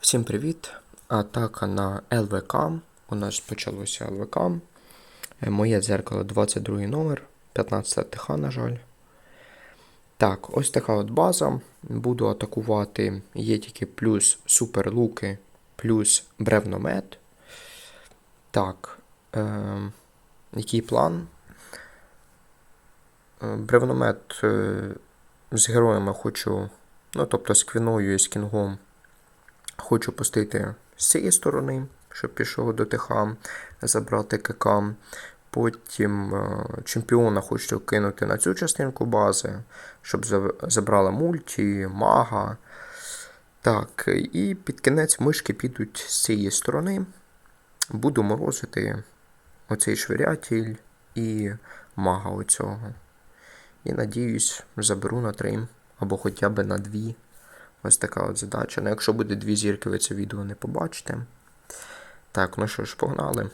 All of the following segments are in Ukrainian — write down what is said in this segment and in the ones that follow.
Всім привіт! Атака на ЛВК. У нас почалося ЛВК. Е, Моє дзеркало 22 номер, 15 ТХ, на жаль. Так, ось така от база. Буду атакувати. Є тільки плюс суперлуки, плюс бревномет. Так. Е, який план? Е, Бревномет е, з героями хочу. Ну, тобто з квіною і з кінгом. Хочу пустити з цієї сторони, щоб пішов до ТХ, забрати КК. Потім е, чемпіона хочу кинути на цю частинку бази, щоб забрала мульті, мага. Так, і під кінець мишки підуть з цієї сторони. Буду морозити оцей швирятіль і мага оцього. І надіюсь, заберу на три або хоча б на дві. Ось така от задача. Ну, якщо буде дві зірки, ви це відео не побачите. Так, ну що ж, погнали.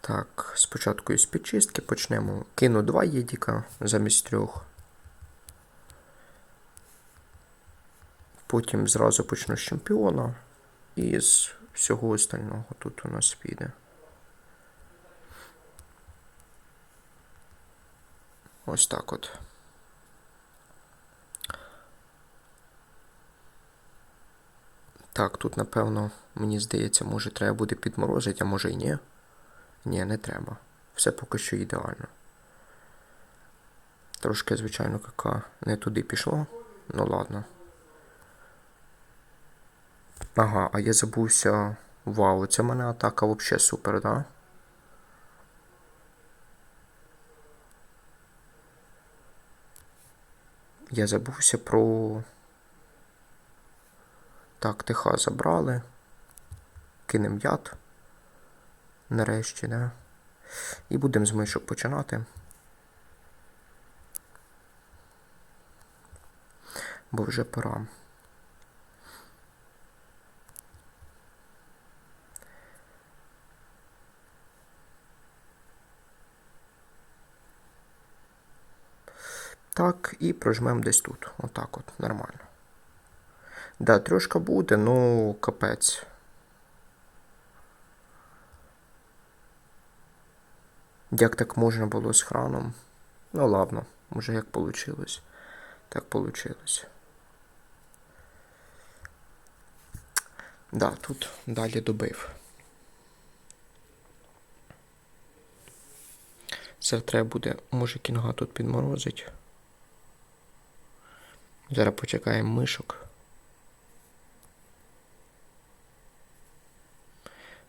Так, спочатку із підчистки почнемо. Кину два єдіка замість трьох. Потім зразу почну з чемпіона. І з всього остального тут у нас піде. Ось так от. Так, тут, напевно, мені здається, може треба буде підморозити, а може і ні. Ні, не треба. Все поки що ідеально. Трошки, звичайно, кака не туди пішло. Ну ладно. Ага, а я забувся. Вау, це в мене атака взагалі супер, да? Я забувся про. Так, ТХ забрали. Кинем яд. Нарешті, да. І будемо з мишок починати. Бо вже пора. Так, і прожмемо десь тут. Отак от, нормально. Да, трошка буде, ну капець. Як так можна було з храном? Ну ладно, може як получилось. Так получилось. Да, тут далі добив. Це треба буде, може кінга тут підморозить. Зараз почекаємо мишок.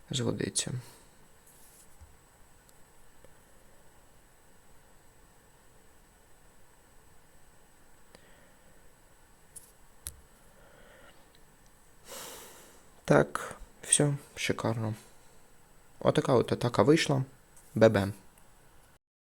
Зводиться. Так, все, шикарно. Отака от атака вийшла. Бебе.